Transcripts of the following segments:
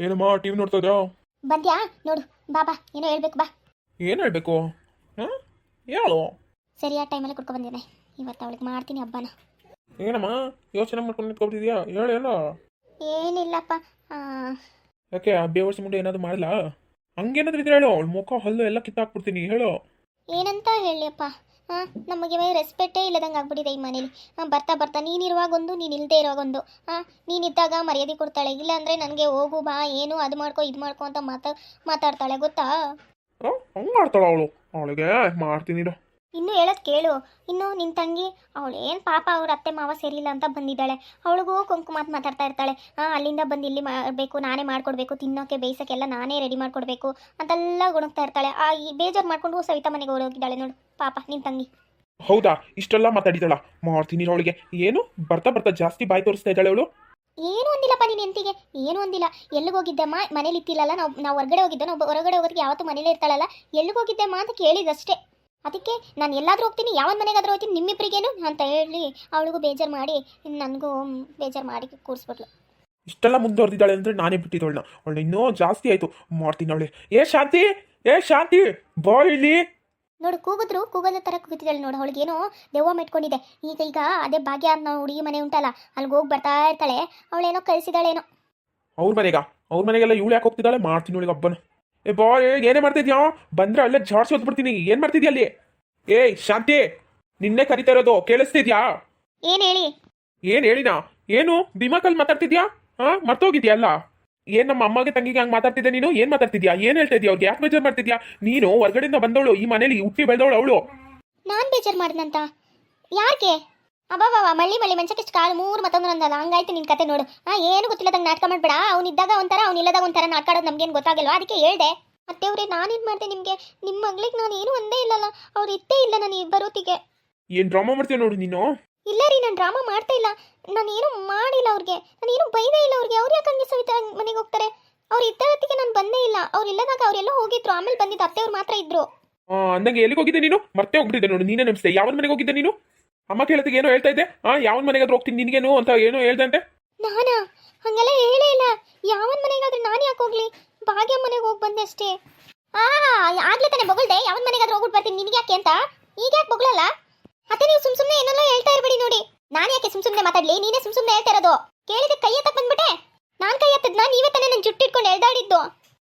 ಏನಮ್ಮ ಟಿವಿ ನೋಡ್ತಾ ಬಂದ್ಯಾ? ನೋಡು ಬಾ ಬಾ ಏನೋ ಹೇಳ್ಬೇಕು ಬಾ. ಏನು ಹೇಳ್ಬೇಕು? ಹಾಂ? ಹೇಳು. ಆ ಟೈಮಲ್ಲಿ ಕುಡ್ಕೊ ಬಂದಿದ್ದೆ ಇವತ್ತು ಅವಳಿಗೆ ಮಾಡ್ತೀನಿ ಹಬ್ಬನ. ಏನಮ್ಮ ಯೋಚನೆ ಮಾಡ್ಕೊಂಡು ನಿಂತ್ಕೊಬಿಟ್ಟಿದ್ಯಾ? ಹೇಳು ಹೇಳು. ಏನಿಲ್ಲಪ್ಪ ಆ, ಯಾಕೆ ಆ ಬೇವರ್ಸಿ ಮುಂದೆ ಏನಾದ್ರು ಮಾಡಿಲ್ಲ? ಹಂಗೇನಾದ್ರೂ ಇದ್ರೆ ಹೇಳು ಅವಳ ಮುಖ ಹಲ್ಲು ಎಲ್ಲ ಕಿತ್ತಾಕ್ಬಿಡ್ತೀನಿ ಹೇಳು. ಏನಂತ ಹೇಳಿಯಪ್ಪ ಹಾಂ ನಮಗೆ ರೆಸ್ಪೆಕ್ಟೇ ಇಲ್ಲದಂಗೆ ಆಗ್ಬಿಟ್ಟಿದೆ ಈ ಮನೇಲಿ. ಹಾಂ ಬರ್ತಾ ಬರ್ತಾ ನೀನಿರುವಾಗೊಂದು ನೀನು ಇಲ್ಲದೆ ಇರುವಾಗೊಂದು. ಹಾಂ ನೀನಿದ್ದಾಗ ಮರ್ಯಾದೆ ಕೊಡ್ತಾಳೆ. ಇಲ್ಲ ಅಂದರೆ ನನಗೆ ಹೋಗು, ಬಾ, ಏನು, ಅದು ಮಾಡ್ಕೊ, ಇದು ಮಾಡ್ಕೊ ಅಂತ ಮಾತಾ, ಮಾತಾಡ್ತಾಳೆ, ಗೊತ್ತಾ? ಹಂಗೆ ಮಾಡ್ತಾಳೆ ಅವಳು. ಅವಳಿಗೆ, ಮಾಡ್ತೀನಿ. ಇನ್ನೂ ಹೇಳೋದು ಕೇಳು. ಇನ್ನು ನಿನ್ನ ತಂಗಿ ಅವಳು ಏನು ಪಾಪ ಅವ್ರ ಅತ್ತೆ ಮಾವ ಸೇರಿಲ್ಲ ಅಂತ ಬಂದಿದ್ದಾಳೆ. ಅವಳಿಗೂ ಕುಂಕುಮಾತ್ ಮಾತಾಡ್ತಾ ಇರ್ತಾಳೆ. ಹಾಂ ಅಲ್ಲಿಂದ ಬಂದು ಇಲ್ಲಿ ಮಾಡಬೇಕು ನಾನೇ ಮಾಡ್ಕೊಡ್ಬೇಕು ತಿನ್ನೋಕೆ ಬೇಯಿಸೋಕ್ಕೆಲ್ಲ ನಾನೇ ರೆಡಿ ಮಾಡ್ಕೊಡ್ಬೇಕು ಅಂತೆಲ್ಲ ಗುಣಗ್ತಾ ಇರ್ತಾಳೆ. ಆ ಈ ಬೇಜಾರು ಮಾಡ್ಕೊಂಡು ಸವಿತಾ ಮನೆಗೆ ಹೋಗಿದ್ದಾಳೆ ನೋಡು. ಪಾಪ ನಿನ್ನ ತಂಗಿ. ಹೌದಾ? ಇಷ್ಟೆಲ್ಲ ಮಾತಾಡಿದಾಳ? ಮಾಡ್ತೀನಿ ಅವಳಿಗೆ. ಏನು? ಬರ್ತಾ ಬರ್ತಾ ಜಾಸ್ತಿ ಬಾಯಿ ತೋರಿಸ್ತಾ ಇದ್ದಾಳೆ ಅವಳು? ಏನು ಒಂದಿಲ್ಲಪ್ಪ ನೀನು ಎಂತಿಗೆ ಏನು ಒಂದಿಲ್ಲ ಎಲ್ಲಿಗೆ ಹೋಗಿದ್ದಮ್ಮ ಮನೇಲಿ ಇತ್ತಿಲ್ಲಲ್ಲ ನಾವು ನಾವು ಹೊರಗಡೆ ಹೋಗಿದ್ದೆ? ನಾವು ಹೊರಗಡೆ ಹೋಗೋದಕ್ಕೆ ಯಾವತ್ತೂ ಮನೇಲೇ ಇರ್ತಾಳಲ್ಲ? ಎಲ್ಲಿಗೆ ಹೋಗಿದ್ದೆಮ್ಮ ಅಂತ ಕೇಳಿದಷ್ಟೇ ಅದಕ್ಕೆ ನಾನು ಎಲ್ಲಾದರೂ ಹೋಗ್ತೀನಿ ಯಾವ ಮನೆಗಾದರೂ ಹೋಗ್ತೀನಿ ನಿಮ್ಮಿಬ್ಬರಿಗೇನು ಅಂತ ಹೇಳಿ ಅವಳಿಗೂ ಬೇಜಾರು ಮಾಡಿ ನನಗೂ ಬೇಜಾರು ಮಾಡಿ ಕೂರಿಸ್ಬಿಟ್ಲು. ಇಷ್ಟೆಲ್ಲ ಮುಂದುವರೆದಿದ್ದಾಳೆ ಅಂದರೆ ನಾನೇ ಬಿಟ್ಟಿದ್ದವಳನ್ನ ಅವಳು ಇನ್ನೂ ಜಾಸ್ತಿ ಆಯಿತು. ಮಾಡ್ತೀನಿ ಅವಳೆ ಏ ಶಾಂತಿ ಏ ಶಾಂತಿ ಬಾ ಇಲ್ಲಿ. ನೋಡು ಕೂಗಿದ್ರು ಕೂಗೋದ ಥರ ಕೂತಿದ್ದಾಳೆ ನೋಡು. ಅವಳಿಗೇನೋ ದೆವ್ವ ಮೆಟ್ಕೊಂಡಿದೆ ಈಗ ಈಗ ಅದೇ ಭಾಗ್ಯ ಅನ್ನೋ ಹುಡುಗಿ ಮನೆ ಉಂಟಲ್ಲ ಅಲ್ಲಿಗೆ ಹೋಗಿ ಬರ್ತಾ ಇರ್ತಾಳೆ. ಅವಳೇನೋ ಕಳಿಸಿದಾಳೇನೋ. ಅವ್ರ ಮನೆಗ? ಅವ್ರ ಮನೆಗೆಲ್ಲ ಇವಳು ಯಾಕೆ ಹೋಗ್ತಿದ್ದಾಳೆ? ಮಾಡ್ತೀನಿ ಅವಳಿಗೆ ಹಬ್ಬನ ಏ ಬಾಯ್ ಏನೇ ಮಾಡ್ತಿದ್ಯಾ? ಬಂದ್ರೆ ಅಲ್ಲೇ ಜಾಡ್ಸಿ ಹೊತ್ಬಿಡ್ತೀನಿ. ಏನ್ ಮಾಡ್ತಿದ್ಯಾ ಅಲ್ಲಿ? ಏಯ್ ಶಾಂತಿ ನಿನ್ನೆ ಕರಿತಾ ಇರೋದು ಕೇಳಿಸ್ತಿದ್ಯಾ? ಏನ್ ಹೇಳಿ? ಏನ್ ಹೇಳಿನಾ? ಏನು? ದಿಮಾಕಲ್ಲಿ ಮಾತಾಡ್ತಿದ್ಯಾ? ಹಾ ಮರ್ತೋಗಿದ್ಯಾ ಅಲ್ಲ? ಏನ್ ನಮ್ಮ ಅಮ್ಮಗೆ ತಂಗಿಗೆ ಹಂಗ್ ಮಾತಾಡ್ತಿದ್ದೆ ನೀನು? ಏನ್ ಮಾತಾಡ್ತಿದ್ಯಾ? ಏನ್ ಹೇಳ್ತಾ ಇದೀಯ ಅವ್ರಿಗೆ? ಯಾಕೆ ಬೇಜಾರ್ ಮಾಡ್ತಿದ್ಯಾ? ನೀನು ಹೊರಗಡೆಯಿಂದ ಬಂದವಳು ಈ ಮನೇಲಿ ಹುಟ್ಟಿ ಬೆಳೆದವಳು ಅವಳು. ನಾನ್ ಬೇಜಾರ್ ಮಾಡ್ದಂತ ಯಾಕೆ ಅಬ್ಬಾವ ಮಳ್ಳಿ ಮಳ್ಳಿ ಮಂಚಕ್ಕೆ ಇಷ್ಟು ಕಾಲು ಮೂರು ಮತ್ತೊಂದು ಅಂದಲ್ಲ ಹಂಗಾಯ್ತು ನಿನ್ ಕತೆ ನೋಡು. ಆ ಏನು ಗೊತ್ತಿಲ್ಲದಂಗೆ ನಾಟಕ ಮಾಡ್ಬೇಡ. ಅವ್ನಿದ್ದಾಗ ಒಂಥರ ಅವ್ನಿಲ್ಲದಾಗ ಒಂಥರ ನಾಟಕ ಆಡೋದು ನಮ್ಗೇನು ಗೊತ್ತಾಗಲ್ವಾ? ಅದಕ್ಕೆ ಹೇಳ್ದೆ. ಅತ್ತೆಯವ್ರೆ ನಾನೇನು ಮಾಡಿದೆ ನಿಮಗೆ? ನಿಮ್ಮ ಮಗಳಿಗೆ ನಾನು ಏನು ಒಂದೇ ಇಲ್ಲಲ್ಲ. ಅವ್ರು ಇತ್ತೇ ಇಲ್ಲ ನಾನು ಬರೋತಿಗೆ ಏನ್ ಡ್ರಾಮಾ ಮಾಡ್ತೀಯ ನೋಡು ನೀನು? ಇಲ್ಲ ರೀ ನಾನು ಡ್ರಾಮಾ ಮಾಡ್ತಾ ಇಲ್ಲ. ನಾನು ಏನು ಮಾಡಿಲ್ಲ ಅವ್ರಿಗೆ. ನಾನು ಏನು ಬೈದೇ ಇಲ್ಲ ಅವ್ರಿಗೆ. ಅವ್ರು ಯಾಕೆ ಹಂಗೆ ಸವಿತಾ ಮನೆಗೆ ಹೋಗ್ತಾರೆ? ಅವ್ರು ಇದ್ದ ಹೊತ್ತಿಗೆ ನಾನು ಬಂದೇ ಇಲ್ಲ. ಅವ್ರು ಇಲ್ಲದಾಗ ಅವರೆಲ್ಲ ಹೋಗಿದ್ರು. ಆಮೇಲೆ ಬಂದಿದ್ದು ಅತ್ತೆಯವ್ರು ಮಾತ್ರ ಇದ್ರು. ಅಂದಂಗೆ ಎಲ್ಲಿಗೆ ಹೋಗಿದ್ದೆ ನೀನು? ಮತ್ತೆ ಹೋಗ್ಬಿಟ್ಟಿದ್ದೆ ನೋಡು. ನೀನೇ ನಮಸ್ತೆ ಯಾವ ಮನೆಗೆ ಹೋಗಿದ್ದೆ ನೀನು? ಅಮ್ಮ ಕೇಳತ್ತಿಗೆ ಏನೋ ಹೇಳ್ತಾ ಇದ್ದೆ? ಆ ಯಾವನ್ ಮನೆಗಾದ್ರೂ ಹೋಗ್ತೀನಿ ನಿನಗೇನು ಅಂತ ಏನೋ ಹೇಳ್ದಂತೆ ನಾನಾ? ಹಂಗೆಲ್ಲ ಹೇಳೇ ಇಲ್ಲ. ಯಾವನ್ ಮನೆಗಾದ್ರೂ ನಾನು ಯಾಕೆ ಹೋಗ್ಲಿ? ಭಾಗ್ಯ ಮನೆಗೆ ಹೋಗಿ ಬಂದೆ ಅಷ್ಟೇ. ಆ ಆಗ್ಲೇ ತಾನೆ ಬೊಗಳ್ದೆ. ಯಾವನ್ ಮನೆಗಾದ್ರೂ ಹೋಗ್ಬಿಟ್ಟು ಬರ್ತೀನಿ. ನಿನಗೆ ಯಾಕೆ ಅಂತ? ಈಗ ಯಾಕೆ ಬೊಗಳಲ್ಲ? ಅತ್ತೆ ನೀವು ಸುಮ್ ಸುಮ್ಮನೆ ಏನೆಲ್ಲ ಹೇಳ್ತಾ ಇರಬೇಡಿ ನೋಡಿ. ನಾನು ಯಾಕೆ ಸುಮ್ ಸುಮ್ಮನೆ ಮಾತಾಡ್ಲಿ? ನೀನೇ ಸುಮ್ ಸುಮ್ಮನೆ ಹೇಳ್ತಾ ಇರೋದು. ಕೇಳಿದ ಕೈ ಎತ್ತಕ್ ಬಂದ್ಬಿಟ್ಟೆ? ನಾನ್ ಕೈ ಎತ್ತದ್ನ ನೀವೇ ತಾನೇ ನನ್ನ ಜುಟ್ಟು ಇಟ್ಕೊಂಡು ಎಳ್ದಾಡಿದ್ದು.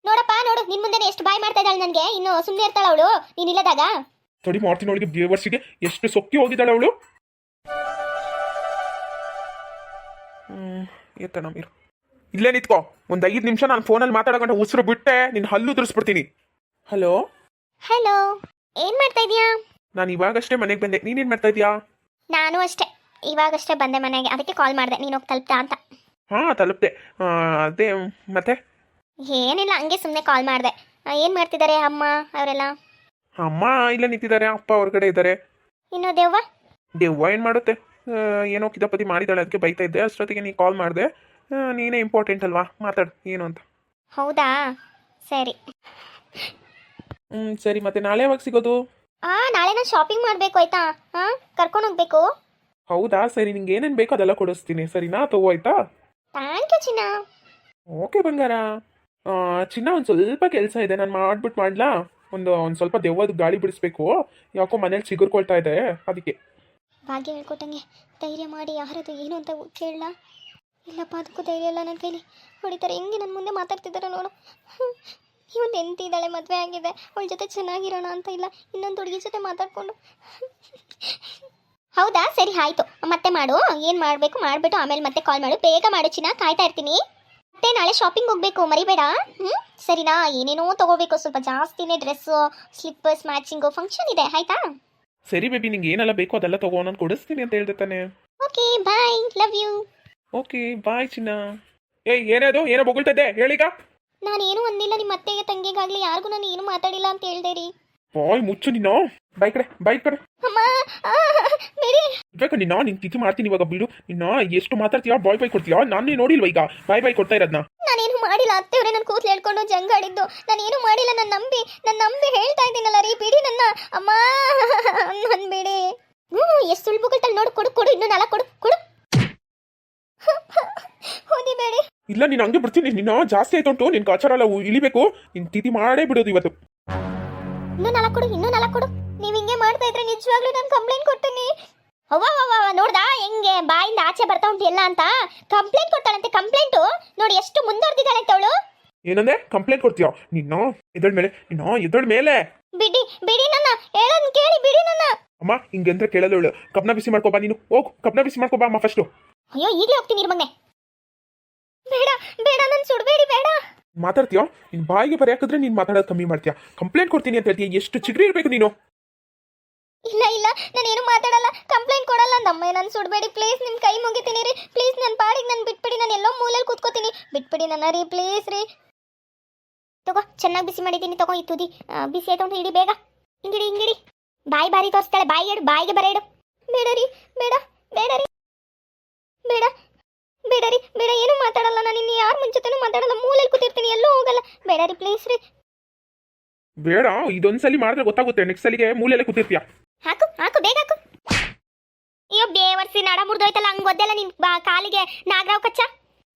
ನೋಡಪ್ಪ ನೋಡು. ನಿನ್ ಮುಂದೆ ಎಷ್ಟು ಬಾಯ್ ಮಾಡ್ತಾ ಇದ್ದಾಳೆ ನನಗೆ. ಇನ್ನು ಸುಮ್ಮನೆ ಇರ್ತಾಳ ಅವಳು. ನೀನ್ ಇಲ್ಲದಾಗ. ತಡಿ ಮಾಡ್ತೀನಿ ಅವಳಿಗೆ ಎಷ್ಟು ಸೊಕ್ಕಿ ಹೋಗಿದ್ದಾಳೆ ಅವಳು. ಎತ್ತಣ ಮೀರು ಇಲ್ಲೇ ನಿತ್ಕೋ. ಒಂದ್ ಐದು ನಿಮಿಷ ನಾನು ಫೋನಲ್ಲಿ ಮಾತಾಡೋಕಂಟ ಉಸಿರು ಬಿಟ್ಟೆ ನಿನ್ನ ಹಲ್ಲು ಉದುರಿಸ್ಬಿಡ್ತೀನಿ. ಹಲೋ? ಹಲೋ ಏನ್ ಮಾಡ್ತಾ ಇದೀಯಾ? ನಾನು ಇವಾಗಷ್ಟೇ ಮನೆಗೆ ಬಂದೆ. ನೀನೇನು ಮಾಡ್ತಾ ಇದೀಯಾ? ನಾನು ಅಷ್ಟೇ. ಇವಾಗಷ್ಟೇ ಬಂದೆ ಮನೆಗೆ. ಅದಕ್ಕೆ ಕಾಲ್ ಮಾಡಿದೆ. ನೀನು ಹೋಗಿ ತಲುಪ್ತಾ ಅಂತ. ಹಾ ತಲುಪ್ದೆ. ಆ, ಅದೇ ಮತ್ತೆ? ಏನಿಲ್ಲ ಹಂಗೆ ಸುಮ್ಮನೆ ಕಾಲ್ ಮಾಡಿದೆ. ಏನು ಮಾಡ್ತಿದ್ದಾರೆ ಅಮ್ಮ ಅವರೆಲ್ಲ? ಅಮ್ಮ ಇಲ್ಲೇ ನಿಂತಿದ್ದಾರೆ ಅಪ್ಪ ಹೊರಗಡೆ ಇದ್ದಾರೆ. ಇನ್ನು ದೆವ್ವ? ದೆವ್ವ ಏನು ಮಾಡುತ್ತೆ? ಏನೋ ಕಿತಾಪತಿ ಮಾಡಿದಾಳೆ ಅದಕ್ಕೆ ಬೈತಾ ಇದ್ದೆ. ಅಷ್ಟೊತ್ತಿಗೆ ನೀ ಕಾಲ್ ಮಾಡಿದೆ. ನೀನೇ ಇಂಪಾರ್ಟೆಂಟ್ ಅಲ್ವಾ? ಮಾತಾಡು ಏನು ಅಂತ. ಹೌದಾ? ಸರಿ. ಹ್ಞೂ ಸರಿ ಮತ್ತೆ ನಾಳೆ ಯಾವಾಗ ಸಿಗೋದು? ಆ ನಾಳೆ ನಾನು ಶಾಪಿಂಗ್ ಮಾಡಬೇಕು ಆಯ್ತಾ? ಹಾ ಕರ್ಕೊಂಡು ಹೋಗ್ಬೇಕು. ಹೌದಾ? ಸರಿ ನಿಂಗೆ ಏನೇನು ಬೇಕೋ ಅದೆಲ್ಲ ಕೊಡಿಸ್ತೀನಿ. ಸರಿನಾ ತಗೋ ಆಯ್ತಾ? ಥ್ಯಾಂಕ್ ಯು ಚಿನ್ನ. ಓಕೆ ಬಂಗಾರ. ಆ, ಚಿನ್ನ ಒಂದು ಸ್ವಲ್ಪ ಕೆಲಸ ಇದೆ. ನಾನು ಮಾಡ್ಬಿಟ್ಟು ಮಾಡ್ಲಾ? ಒಂದು ಒಂದು ಸ್ವಲ್ಪ ದೆವ್ವದ ಗಾಳಿ ಬಿಡಿಸ್ಬೇಕು. ಯಾಕೋ ಮನೇಲಿ ಚಿಗುರ್ಕೊಳ್ತಾ ಇದೆ ಅದಕ್ಕೆ. ಭಾಗ್ಯ ಹೇಳ್ಕೊಟ್ಟಂಗೆ ಧೈರ್ಯ ಮಾಡಿ ಯಾರದು ಏನು ಅಂತ ಕೇಳಲ್ಲ. ಇಲ್ಲಪ್ಪ, ಅದಕ್ಕೂ ಧೈರ್ಯ ಇಲ್ಲ ನನ್ನ ಕೈಲಿ. ಹೊಡಿತಾರೆ ಹೆಂಗೆ ನನ್ನ ಮುಂದೆ ಮಾತಾಡ್ತಿದ್ದಾರೆ ನೋಡು. ಇವನು ಎಂತಿದ್ದಾಳೆ ಮದುವೆ ಆಗಿದೆ. ಅವಳ ಜೊತೆ ಚೆನ್ನಾಗಿರೋಣ ಅಂತ ಇಲ್ಲ, ಇನ್ನೊಂದು ಹುಡುಗಿ ಜೊತೆ ಮಾತಾಡಿಕೊಂಡು. ಹೌದಾ? ಸರಿ, ಆಯಿತು. ಮತ್ತೆ ಮಾಡು. ಏನು ಮಾಡಬೇಕು ಮಾಡಿಬಿಟ್ಟು ಆಮೇಲೆ ಮತ್ತೆ ಕಾಲ್ ಮಾಡು. ಬೇಗ ಮಾಡು ಚಿನ್ನ, ಕಾಯ್ತಾ ಇರ್ತೀನಿ. ಮತ್ತೆ ನಾಳೆ ಶಾಪಿಂಗ್ ಹೋಗಬೇಕು, ಮರಿಬೇಡ. ಹ್ಞೂ ಸರಿನಾ? ಏನೇನೋ ತೊಗೋಬೇಕು. ಸ್ವಲ್ಪ ಜಾಸ್ತಿನೇ ಡ್ರೆಸ್ಸು ಸ್ಲಿಪ್ಪರ್ಸ್ ಮ್ಯಾಚಿಂಗು ಫಂಕ್ಷನ್ ಇದೆ. ಆಯ್ತಾ? ಸರಿ ಬೇಬಿ ನಿಂಗೆ ಏನೆಲ್ಲ ಬೇಕೋ ಅದೆಲ್ಲ ತಗೋ ನಾನು ಕೊಡಿಸ್ತೀನಿ ಅಂತ ಹೇಳ್ದೆ ತಾನೆ. Okay bye love you okay bye ಚಿನ್ನ. ಏ ಏನದು? ಏನೋ ಬೊಗಳ್ತದೆ ಹೇಳಿಗ. ನಾನು ಏನು ಅಂದಿಲ್ಲ ನಿಮ್ಮ ಅತ್ತೆಗೆ ತಂಗಿಗಾಗ್ಲಿ ಯಾರಿಗೂ ನಾನು ಏನು ಮಾತಾಡಿಲ್ಲ ಅಂತ ಹೇಳ್ದೆ ರೀ. ಬಾಯ್ ಮುಚ್ಚು ನೀನು. ಬೈ ಕಡೆ ಬೈ ಕಡೆ. ಅಮ್ಮ ಆ, ಬಿಡಿ ಬೇಕು ನಿನ್ನ ನಿನ್ ತಿಥಿ ಮಾಡ್ತೀನಿ ಇವಾಗ ಬಿಡು. ನಿನ್ನ ಎಷ್ಟು ಮಾತಾಡ್ತೀಯಾ ಬಾಯ್ ಬಾಯ್ ಕೊಡ್ತೀಯಾ ನಾನು ನೋಡಿಲ್ವ ಈಗ. ಬಾಯ್ ಬಾಯ್ ಕೊಡ್ತಾ ಇರೋದ್ನ. ನಾನೇನು ಮಾಡಿಲ್ಲ ಅತ್ತೆಯವ್ರೆ ನನ್ನ ಕೂತ್ಲು ಹೇಳ್ಕೊಂಡು ಜಂಗಾಡಿದ್ದು. ನಾನೇನು ಮಾಡಿಲ್ಲ ನನ್ನ ನಂಬಿ ನನ್ನ ನಂಬಿ ಹೇಳ್ತಾ ಇದ್ದೀನಲ್ಲ ರೀ ಬಿಡಿ ನನ್ನ. ಅಮ್ಮ ನನ್ನ ಬಿಡಿ ಹ್ಞೂ ಎಷ್ಟು ಸುಳ್ಬುಗಳ್ತಲ್ಲಿ ನೋಡು ಕೊಡು ಕೊಡು ಇನ್ನೂ ನಾಲ್ಕು ಕೊಡು ಕೊಡು. ಹೊಡಿಬೇಡಿ ಇಲ್ಲ ನೀನು ಹಂಗೆ ಬಿಡ್ತೀನಿ. ನಿನ್ನ ಜಾಸ್ತಿ ಆಯ್ತು ಉಂಟು ನಿನ್ ಆಚಾರ ಎಲ್ಲ ಇಳಿಬೇಕು. ನಿನ್ ತಿಥಿ ಮಾಡೇ ಬಿಡೋದು ಇವತ್ತು. ಇನ್ನೂ ನಾಲ್ಕು ಕೊಡು ಇನ್ನೂ ನಾಲ್ಕು ಕೊಡು. ನೀವು ಹಿಂಗೆ ಮಾಡ್ತಾ ಇದ್ರೆ ನಿಜವಾಗ್ಲೂ ನಾನು ಕಂಪ್ಲೇಂಟ್ ಕೊಡ್ತೀನಿ. ಅವ್ವ ನೋಡ್ದಾ? ಹೆಂಗೆ ಬಾಯಿಂದ ಆಚೆ ಬರ್ತಾ ಉಂಟು ಎಲ್ಲ ಅಂತ? ಕಂಪ್ಲೇಂಟ್ ಕೊಡ್ತಾಳಂತೆ ಕಂಪ್ಲೇಂಟು ನೋಡಿ ಎಷ್ಟು ಮುಂದುವರೆದಿದ್ದಾಳೆ ಅಂತ ಅವಳು. ಏನಂದ್ರೆ ಕಂಪ್ಲೇಂಟ್ ಕೊಡ್ತೀಯ? ನಿನ್ನ ಎದಳ್ ಮೇಲೆ ನಿನ್ನ ಎದಳ್ ಮೇಲೆ. ಬಿಡಿ ಬಿಡಿ ನನ್ನ ಹೇಳೋದ್ ಕೇಳಿ ಬಿಡಿ ನನ್ನ. ಅಮ್ಮ ಹಿಂಗೆಂದ್ರೆ ಅವಳು. ಕಬ್ನ ಬಿಸಿ ಮಾಡ್ಕೊಬಾ ನೀನು. ಹೋಗು ಕಬ್ನ ಬಿಸಿ ಮಾಡ್ಕೊಬಾ ಅಮ್ಮ ಫಸ್ಟು ಅಯ್ಯೋ ಈಗಲೇ ಹೋಗ್ತೀನಿ ಇರ್ ಮಗನೆ. ಬೇಡ ಬೇಡ ನನ್ ಸುಡಬೇಡಿ ಬೇಡ ಮಾತಾಡ್ತೀಯೋ? ನಿನ್ ಬಾಯಿಗೆ ಬರೆಯಾಕಿದ್ರೆ ನೀನ್ ಮಾತಾಡೋದು ಕಮ್ಮಿ ಮಾಡ್ತೀಯ? ಕಂಪ್ಲೇಂಟ್ ಕೊಡ್ತೀನಿ ಅಂತ ಹೇಳ್ತೀಯ? ಎಷ್ಟು ಚಿಗ್ರಿ ಇರ್ಬೇಕು ನೀನು? ಇಲ್ಲ ಇಲ್ಲ, ನಾನೇನು ಮಾತಾಡಲ್ಲ. ಕಂಪ್ಲೇಂಟ್ ಕೊಡಲ್ಲ. ನಮ್ಮ ನಾನು ಸುಡಬೇಡಿ ಪ್ಲೀಸ್ ನಿಮ್ಮ ಕೈ ಮುಗಿತೀನಿ ರೀ. ಪ್ಲೀಸ್ ನನ್ನ ಪಾಡಿಗೆ ನಾನು ಬಿಟ್ಬಿಡಿ, ನಾನು ಎಲ್ಲೋ ಮೂಲೆಯಲ್ಲಿ ಕೂತ್ಕೋತೀನಿ. ಬಿಟ್ಬಿಡಿ ನನ್ನ ರೀ ಪ್ಲೀಸ್ ರೀ. ತಗೋ, ಚೆನ್ನಾಗಿ ಬಿಸಿ ಮಾಡಿದ್ದೀನಿ ತಗೋ ಈ ತುದಿ. ಬಿಸಿ ಆಯ್ತು ಇಡಿ ಬೇಗ. ಹಿಂಗಿಡಿ ಹಿಂಗಿಡಿ. ಬಾಯಿ ಬಾರಿ ತೋರಿಸ್ತಾಳೆ. ಬಾಯಿ ಇಡು ಬಾಯಿಗೆ ಬರ ಇಡು ಬೇಡ ರೀ, ಬೇಡ ಬೇಡ ರೀ. ಬೇಡ ಬೇಡ ರೀ, ಬೇಡ. ಏನು ಮಾತಾಡಲ್ಲ. ನಾನು ಇನ್ನು ಯಾರ ಮುಂಚೆನೂ ಮಾತಾಡಲ್ಲ. ಮೂಲೆಯಲ್ಲಿ ಕೂತಿರ್ತೀನಿ, ಎಲ್ಲೂ ಹೋಗಲ್ಲ. ಬೇಡ ರೀ ಪ್ಲೀಸ್ ರೀ. ಬೇಡ, ಇದೊಂದ್ಸಲಿ ಮಾಡಿದ್ರೆ ಗೊತ್ತಾಗುತ್ತೆ. ನೆಕ್ಸ್ಟ್ ಸಲಿಗೆ ಮೂಲೆಯಲ್ಲೇ ಕೂತಿರ್ತೀಯ. ಹಾಕು ಹಾಕು, ಬೇಗ ಹಾಕು. ಅಯ್ಯೋ, ಬೇವರ್ಸಿ ನಡ ಮುರಿದೋಯ್ತಲ್ಲ, ಹಂಗ ನಿನ್ ಕಾಲಿಗೆ ನಾಗರಾವ್ ಕಚ್ಚ.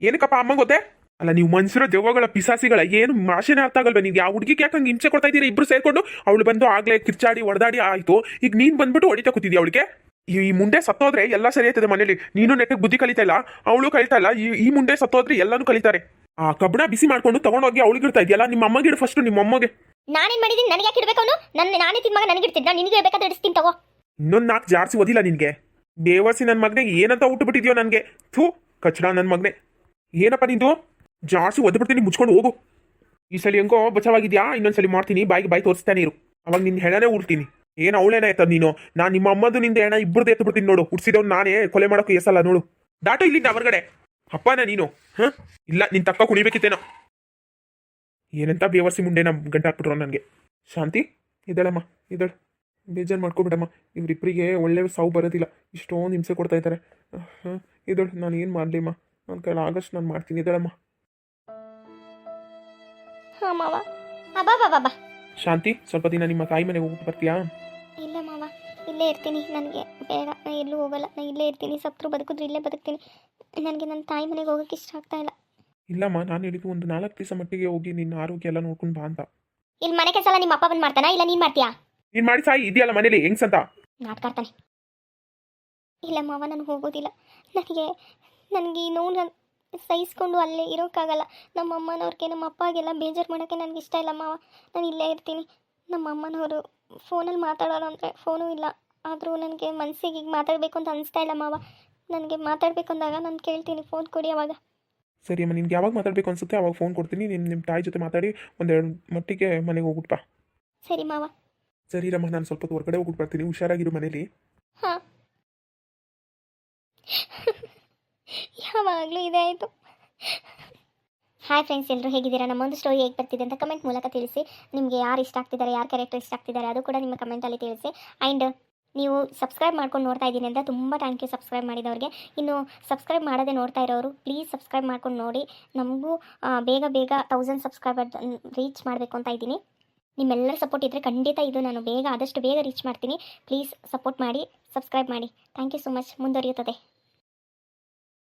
ಏನಕ್ಕಪ್ಪ ಅಮ್ಮ ಗೊತ್ತೇ ಅಲ್ಲ, ನೀವು ಮನ್ಸಿರೋ ದೆವ್ವಗಳ ಪಿಸಾಸಿಗಳ ಏನು ಮಾಶಿನ ಅರ್ಥ ಆಗಲ್ವಾ? ನೀವು ಯಾವ ಹುಡುಗಿಗೆ ಯಾಕೆ ಹಂಗೆ ಹಿಂಸೆ ಕೊಡ್ತಾ ಇದ್ದೀರಿ? ಇಬ್ರು ಸೇರ್ಕೊಂಡು ಅವಳು ಬಂದು ಆಗ್ಲೇ ಕಿರ್ಚಾಡಿ ಹೊಡೆದಾಡಿ ಆಯ್ತು. ಈಗ ನೀನ್ ಬಂದ್ಬಿಟ್ಟು ಹೊಡಿತಾ ಕೂತಿದ್ಯಾ ಅವಳಿಗೆ? ಈ ಮುಂಡೆ ಸತ್ತೋದ್ರೆ ಎಲ್ಲ ಸರಿ ಆಯ್ತದೆ ಮನೇಲಿ. ನೀನು ನೆಟ್ಟಗೆ ಬುದ್ಧಿ ಕಲಿತಾ ಇಲ್ಲ? ಅವಳು ಕಲಿತಾ ಈ ಈ ಮುಂದೆ ಸತ್ತೋದ್ರೆ ಎಲ್ಲಾನು ಕಲಿತಾರೆ. ಆ ಕಬ್ಬಣ ಬಿಸಿ ಮಾಡ್ಕೊಂಡು ತಗೊಂಡೋಗಿ ಅವಳಿಗೆ ಇಡ್ತಾ ಇದೆಯಲ್ಲ? ನಿಮ್ಮ ಅಮ್ಮಗಿಡು ಫಸ್ಟ್ ನಿಮ್ಮ ಅಮ್ಮಗೆ. ನಾನೇನ್ ಮಾಡಿದೀನಿ ನನಗೆ ಯಾಕೆ ಇಡ್ಬೇಕು ಅವನು? ನನ್ನ ನಾನೇ ತಿನ್ಮಗ ನನಗೆ ನಾನು ನಿನಗೆ ಬೇಕಾದ್ರೆ ಇಡಿಸ್ತೀನಿ ತಗೋ ಇನ್ನೊಂದು ನಾಲ್ಕು ಜಾರ್ಸಿ ಓದಿಲ್ಲ ನಿನಗೆ. ಬೇವರ್ಸಿ ನನ್ನ ಮಗನೇ ಏನಂತ ಬಿಟ್ಟಿದ್ಯೋ ನನಗೆ. ಥೂ ಕಚ್ಚಡ ನನ್ನ ಮಗನೇ. ಏನಪ್ಪ ನಿಂದು? ಜಾರ್ಸಿ ಒದ್ಬಿಡ್ತೀನಿ ಮುಚ್ಕೊಂಡು ಹೋಗು. ಈ ಸಲ ಹೆಂಗೋ ಬಚಾವಾಗಿದ್ಯಾ? ಇನ್ನೊಂದ್ಸಲಿ ಮಾಡ್ತೀನಿ, ಬಾಯಿಗೆ ಬಾಯಿ ತೋರಿಸ್ತಾನೆ ಇರು. ಅವಾಗ ನಿನ್ನ ಹೆಣನೇ ಉಡ್ತೀನಿ ಏನು ಅವಳೇನ ಆಯ್ತದ ನೀನು? ನಾನು ನಿಮ್ಮ ಅಮ್ಮದು ನಿಂದ ಹೆಣ ಇಬ್ಬರದ್ದು ಎತ್ತು ಬಿಡ್ತೀನಿ ನೋಡು. ಹುಡ್ಸಿದವ್ನು ನಾನೇ ಕೊಲೆ ಮಾಡೋಕ್ಕೆ ಎಸಲ್ಲ ನೋಡು. ದಾಟು ಇಲ್ಲಿಂದ ಹೊರಗಡೆ. ಅಪ್ಪನ ನೀನು. ಹಾಂ? ಇಲ್ಲ ನಿನ್ನ ತಕ್ಕ ಕುಣಿಬೇಕಿತ್ತೇನೋ. ಏನಂತ ಬೇವರ್ಸಿ ಮುಂಡೆ ನಮ್ಮ ಗಂಟೆ ಹಾಕ್ಬಿಟ್ರು ನನಗೆ ಶಾಂತಿ ಇದ್ದಾಳಮ್ಮ ಇದ್ದಾಳೆ. ಬೇಜಾರು ಮಾಡ್ಕೊಬಿಡಮ್ಮ. ಇವರಿಬ್ಬರಿಗೆ ಒಳ್ಳೆ ಸಾವು ಬರೋದಿಲ್ಲ. ಇಷ್ಟೊಂದು ಹಿಂಸೆ ಕೊಡ್ತಾ ಇದ್ದಾರೆ. ಇದ್ದಾಳು ನಾನು ಏನು ಮಾಡಲಿಮ್ಮ? ನನ್ನ ಕೈಲಿ ಆಗಷ್ಟು ನಾನು ಮಾಡ್ತೀನಿ. ಇದ್ದಾಳಮ್ಮ. ಹಾ ಮಾವ. ಅಬ್ಬಾ ಬಾ ಬಾ ಶಾಂತಿ ಸ್ವಲ್ಪ ದಿನ ನಿಮ್ಮ ತಾಯಿ ಮನೆಗೆ ಹೋಗ್ಬಿಟ್ಟು ಬರ್ತೀಯಾ? ಇಲ್ಲ ಮಾವ. ಇಲ್ಲೇ ಇರ್ತೀನಿ. ನನಗೆ ಬೇಡ. ನಾ ಎಲ್ಲೂ ಹೋಗಲ್ಲ. ನಾನು ಇಲ್ಲೇ ಇರ್ತೀನಿ. ಸತ್ರು ಬದುಕಿದ್ರು ಇಲ್ಲೇ ಬದುಕ್ತೀನಿ. ನನಗೆ ನನ್ನ ತಾಯಿ ಮನೆಗೆ ಹೋಗಕ್ಕೆ ಇಷ್ಟ ಆಗ್ತಾ ಇಲ್ಲ. ಇಲ್ಲಮ್ಮ ನಾನು ಹೇಳಿದ್ದು ಒಂದು ನಾಲ್ಕು ದಿವಸ ಮಟ್ಟಿಗೆ ಹೋಗಿ ನಿನ್ನ ಆರೋಗ್ಯ ಎಲ್ಲ ನೋಡ್ಕೊಂಡು ಬಾ ಅಂತ. ಇಲ್ಲಿ ಮನೆ ಕೆಲಸ ಎಲ್ಲ ನಿಮ್ಮ ಅಪ್ಪ ಬಂದು ಮಾಡ್ತಾನಾ? ಇಲ್ಲ ನೀನು ಮಾಡ್ತೀಯಾ? ನೀನು ಮಾಡಿ ಸಾಯಿ ಇದೆಯಲ್ಲ ಮನೇಲಿ ಹೆಂಗ್ಸ್ ಅಂತ? ನಾಟ್ಕಾಡ್ತಾನೆ ಇಲ್ಲ ಮಾವ ನಾನು ಹೋಗೋದಿಲ್ಲ. ನನಗೆ ನನಗೆ ಈ ನೋವು ನಾನು ಸಹಿಸ್ಕೊಂಡು ಅಲ್ಲೇ ಇರೋಕ್ಕಾಗಲ್ಲ. ನಮ್ಮ ಅಮ್ಮನವ್ರಿಗೆ ನಮ್ಮ ಅಪ್ಪಗೆಲ್ಲ ಬೇಜಾರು ಮಾಡೋಕ್ಕೆ ನನಗೆ ಇಷ್ಟ ಇಲ್ಲ ಮಾವ. ನಾನು ಇಲ್ಲೇ ಇರ್ತೀನಿ. ನಮ್ಮ ಅಮ್ಮನವರು ಫೋನಲ್ಲಿ ಮಾತಾಡೋರು ಅಂದರೆ ಫೋನೂ ಇಲ್ಲ. ಆದರೂ ನನಗೆ ಮನಸ್ಸಿಗೆ ಈಗ ಮಾತಾಡಬೇಕು ಅಂತ ಅನಿಸ್ತಾ ಇಲ್ಲ ಮಾವ. ನನಗೆ ಮಾತಾಡಬೇಕು ಅಂದಾಗ ನಾನು ಕೇಳ್ತೀನಿ ಫೋನ್ ಕೊಡಿ ಅವಾಗ. ಸರಿ ಅಮ್ಮ ನಿನ್ಗೆ ಯಾವಾಗ ಮಾತಾಡಬೇಕು ಅನ್ಸುತ್ತೆ ಅವಾಗ ಫೋನ್ ಕೊಡ್ತೀನಿ. ನಿಮ್ಮ ನಿಮ್ಮ ತಾಯಿ ಜೊತೆ ಮಾತಾಡಿ ಒಂದೆರಡು ಮಟ್ಟಿಗೆ ಮನೆಗೆ ಹೋಗ್ಬಿಟ್ಬಾ ಸರಿ ಮಾವ. ಸರಿ ರಮ್ಮ ನಾನು ಸ್ವಲ್ಪ ಹೊತ್ತು ಹೊರಗಡೆ ಹೋಗ್ಬಿಟ್ಟು ಬರ್ತೀನಿ. ಹುಷಾರಾಗಿರು ಮನೇಲಿ. ಹಾಂ. ಯಾವಾಗಲೂ ಇದೇ ಆಯಿತು ಹಾಯ್ ಫ್ರೆಂಡ್ಸ್ ಎಲ್ಲರೂ ಹೇಗಿದ್ದೀರಾ? ನಮ್ಮೊಂದು ಸ್ಟೋರಿ ಹೇಗೆ ಬರ್ತಿದೆ ಅಂತ ಕಮೆಂಟ್ ಮೂಲಕ ತಿಳಿಸಿ. ನಿಮಗೆ ಯಾರು ಇಷ್ಟ ಆಗ್ತಿದ್ದಾರೆ ಯಾರು ಕ್ಯಾರೆಕ್ಟರ್ ಇಷ್ಟ ಆಗ್ತಿದ್ದಾರೆ ಅದು ಕೂಡ ನಿಮ್ಮ ಕಮೆಂಟಲ್ಲಿ ತಿಳಿಸಿ. ಆ್ಯಂಡ್ ನೀವು ಸಬ್ಸ್ಕ್ರೈಬ್ ಮಾಡ್ಕೊಂಡು ನೋಡ್ತಾ ಇದ್ದೀನಿ ಅಂತ ತುಂಬ ಥ್ಯಾಂಕ್ ಯು ಸಬ್ಸ್ಕ್ರೈಬ್ ಮಾಡಿದವ್ರಿಗೆ. ಇನ್ನು ಸಬ್ಸ್ಕ್ರೈಬ್ ಮಾಡದೆ ನೋಡ್ತಾ ಇರೋರು ಪ್ಲೀಸ್ ಸಬ್ಸ್ಕ್ರೈಬ್ ಮಾಡ್ಕೊಂಡು ನೋಡಿ. ನಮಗೂ ಬೇಗ ಬೇಗ ತೌಸಂಡ್ ಸಬ್ಸ್ಕ್ರೈಬರ್ ರೀಚ್ ಮಾಡಬೇಕು ಅಂತ ಇದ್ದೀನಿ. ನಿಮ್ಮೆಲ್ಲರ ಸಪೋರ್ಟ್ ಇದ್ದರೆ ಖಂಡಿತ ಇದು ನಾನು ಬೇಗ, ಆದಷ್ಟು ಬೇಗ ರೀಚ್ ಮಾಡ್ತೀನಿ. ಪ್ಲೀಸ್ ಸಪೋರ್ಟ್ ಮಾಡಿ ಸಬ್ಸ್ಕ್ರೈಬ್ ಮಾಡಿ. ಥ್ಯಾಂಕ್ ಯು ಸೊ ಮಚ್ ಮುಂದುವರಿಯುತ್ತದೆ.